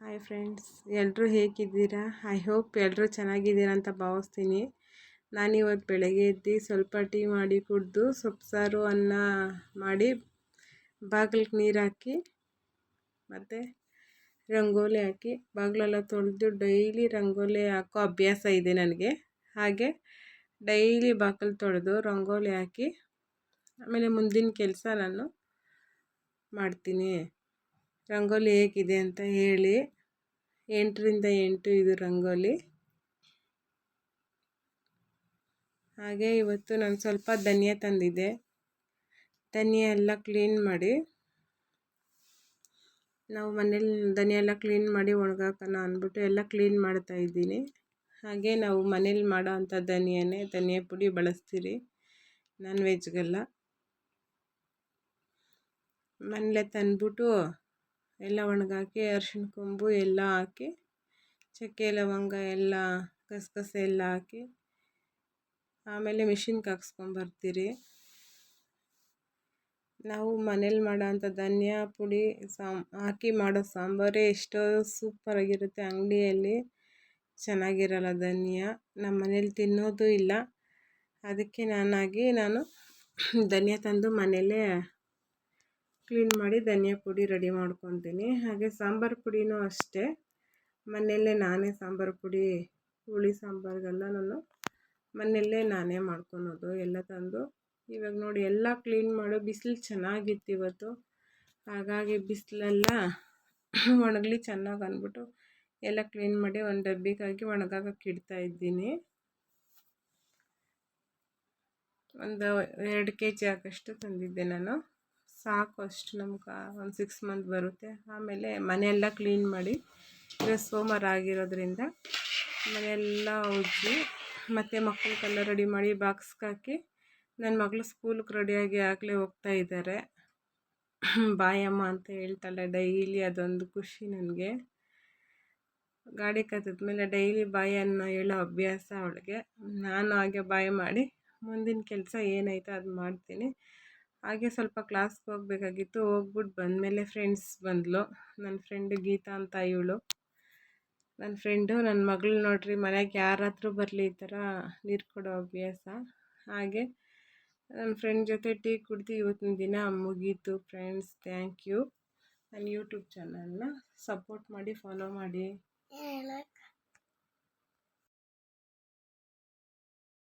Hi friends ಎಲ್ಲರೂ ಹೇಗಿದ್ದೀರಾ? I hope ಎಲ್ಲರೂ ಚೆನ್ನಾಗಿದ್ದೀರಾ ಅಂತ ಭಾವಿಸ್ತೀನಿ. ನಾನಿವತ್ತು ಬೆಳಗ್ಗೆ ಎದ್ದು ಸ್ವಲ್ಪ ಟೀ ಮಾಡಿ ಕುಡಿದು ಸೊಪ್ಪು ಅನ್ನ ಮಾಡಿ ಬಾಗಿಲಿಗೆ ನೀರು ಹಾಕಿ ಮತ್ತು ರಂಗೋಲಿ ಹಾಕಿ ಬಾಗಿಲೆಲ್ಲ ತೊಳೆದು ಡೈಲಿ ರಂಗೋಲಿ ಹಾಕೋ ಅಭ್ಯಾಸ ಇದೆ ನನಗೆ. ಹಾಗೆ ಡೈಲಿ ಬಾಗಿಲು ತೊಳೆದು ರಂಗೋಲಿ ಹಾಕಿ ಆಮೇಲೆ ಮುಂದಿನ ಕೆಲಸ ನಾನು ಮಾಡ್ತೀನಿ. ರಂಗೋಲಿ ಹೇಗಿದೆ ಅಂತ ಹೇಳಿ. ಎಂಟರಿಂದ ಎಂಟು ಇದು ರಂಗೋಲಿ. ಹಾಗೆ ಇವತ್ತು ನಾನು ಸ್ವಲ್ಪ ಧನಿಯ ತಂದಿದ್ದೆ. ಧನಿಯಾ ಎಲ್ಲ ಕ್ಲೀನ್ ಮಾಡಿ. ನಾವು ಮನೇಲಿ ಧನಿಯಾ ಎಲ್ಲ ಕ್ಲೀನ್ ಮಾಡಿ ಒಣಗಾಕೋಣ ಅಂದ್ಬಿಟ್ಟು ಎಲ್ಲ ಕ್ಲೀನ್ ಮಾಡ್ತಾ ಇದ್ದೀನಿ. ಹಾಗೆ ನಾವು ಮನೇಲಿ ಮಾಡೋ ಅಂಥ ಧನಿಯನೇ ಧನಿಯ ಪುಡಿ ಬಳಸ್ತೀರಿ. ನಾನ್ ವೆಜ್ಗೆಲ್ಲ. ಮನೇಲೆ ತಂದ್ಬಿಟ್ಟು ಎಲ್ಲ ಒಣಗಾಕಿ, ಅರ್ಶಿಣ ಕೊಂಬು ಎಲ್ಲ ಹಾಕಿ ಚಕ್ಕೆ ಲವಂಗ ಎಲ್ಲ, ಗಸಗಸೆ ಎಲ್ಲ ಹಾಕಿ, ಆಮೇಲೆ ಮಿಷಿನ್ಗೆ ಹಾಕ್ಸ್ಕೊಂಬರ್ತೀರಿ ನಾವು ಮನೇಲಿ ಮಾಡೋಂಥ ಧನಿಯಾ ಪುಡಿ, ಸಾಮ್, ಹಾಕಿ ಮಾಡೋ ಸಾಂಬಾರೇ ಎಷ್ಟೋ ಸೂಪರಾಗಿರುತ್ತೆ ಅಂಗಡಿಯಲ್ಲಿ. ಚೆನ್ನಾಗಿರಲ್ಲ ಧನಿಯಾ. ನಮ್ಮ ಮನೇಲಿ ತಿನ್ನೋದು ಇಲ್ಲ. ಅದಕ್ಕೆ ನಾನಾಗಿ ನಾನು ಧನಿಯಾ ತಂದು ಮನೆಯಲ್ಲೇ ಕ್ಲೀನ್ ಮಾಡಿ ಧನಿಯಾ ಪುಡಿ ರೆಡಿ ಮಾಡ್ಕೊತೀನಿ. ಹಾಗೆ ಸಾಂಬಾರು ಪುಡಿನೂ ಅಷ್ಟೇ. ಮನೆಯಲ್ಲೇ ನಾನೇ ಸಾಂಬಾರು ಪುಡಿ, ಹುಳಿ ಸಾಂಬಾರಿಗೆಲ್ಲ ನಾನು ಮನೆಯಲ್ಲೇ ನಾನೇ ಮಾಡ್ಕೊಳೋದು, ಎಲ್ಲ ತಂದು. ಇವಾಗ ನೋಡಿ ಎಲ್ಲ ಕ್ಲೀನ್ ಮಾಡೋ ಬಿಸಿಲು ಚೆನ್ನಾಗಿತ್ತು ಇವತ್ತು. ಹಾಗಾಗಿ ಬಿಸಿಲೆಲ್ಲ ಒಣಗಲಿ ಚೆನ್ನಾಗಿ ಅಂದ್ಬಿಟ್ಟು ಎಲ್ಲ ಕ್ಲೀನ್ ಮಾಡಿ ಒಂದು ಡಬ್ಬಿಗಾಗಿ ಒಣಗಾಕಕ್ಕೆ ಇಡ್ತಾ ಇದ್ದೀನಿ. ಒಂದು ಎರಡು ಕೆ ಜಿ ಹಾಕಷ್ಟು ತಂದಿದ್ದೆ ನಾನು. ಸಾಕು ಅಷ್ಟು ನಮ್ಗೆ ಒಂದು ಸಿಕ್ಸ್ ಮಂತ್ ಬರುತ್ತೆ. ಆಮೇಲೆ ಮನೆಯೆಲ್ಲ ಕ್ಲೀನ್ ಮಾಡಿ ಇವತ್ತು ಸೋಮವಾರ ಆಗಿರೋದ್ರಿಂದ ಮನೆಯೆಲ್ಲ ಉಜ್ಜಿ, ಮತ್ತು ಮಕ್ಕಳಿಗೆಲ್ಲ ರೆಡಿ ಮಾಡಿ ಬಾಕ್ಸ್ಗೆ ಹಾಕಿ ನನ್ನ ಮಗಳು ಸ್ಕೂಲ್ಗೆ ರೆಡಿಯಾಗಿ ಆಗಲೇ ಹೋಗ್ತಾ ಇದ್ದಾರೆ. ಬಾಯಮ್ಮ ಅಂತ ಹೇಳ್ತಾಳೆ ಡೈಲಿ ಅದೊಂದು ಖುಷಿ ನನಗೆ. ಗಾಡಿ ಮೇಲೆ ಡೈಲಿ ಬಾಯನ್ನು ಹೇಳೋ ಅಭ್ಯಾಸ ಅವಳಿಗೆ. ನಾನು ಹಾಗೆ ಬಾಯಿ ಮಾಡಿ ಮುಂದಿನ ಕೆಲಸ ಏನೈತೆ ಅದು ಮಾಡ್ತೀನಿ. ಹಾಗೆ ಸ್ವಲ್ಪ ಕ್ಲಾಸ್ಗೆ ಹೋಗ್ಬೇಕಾಗಿತ್ತು. ಹೋಗ್ಬಿಟ್ಟು ಬಂದಮೇಲೆ ಫ್ರೆಂಡ್ಸ್ ಬಂದಳು ನನ್ನ ಫ್ರೆಂಡ್ ಗೀತಾ ಅಂತ ಇವಳು. ನನ್ನ ಫ್ರೆಂಡು ನನ್ನ ಮಗಳು ನೋಡ್ರಿ ಮನೆಗೆ ಯಾರಾದರೂ ಬರಲಿ ಈ ಥರ ನೀರು ಕೊಡೋ ಅಭ್ಯಾಸ ಹಾಗೆ ನನ್ನ ಫ್ರೆಂಡ್ ಜೊತೆ ಟೀ ಕುಡಿದು ಇವತ್ತಿನ ದಿನ ಮುಗೀತು ಫ್ರೆಂಡ್ಸ್ ಥ್ಯಾಂಕ್ ಯು ನನ್ನ ಯೂಟ್ಯೂಬ್ ಚಾನಲ್ನ ಸಪೋರ್ಟ್ ಮಾಡಿ ಫಾಲೋ ಮಾಡಿ.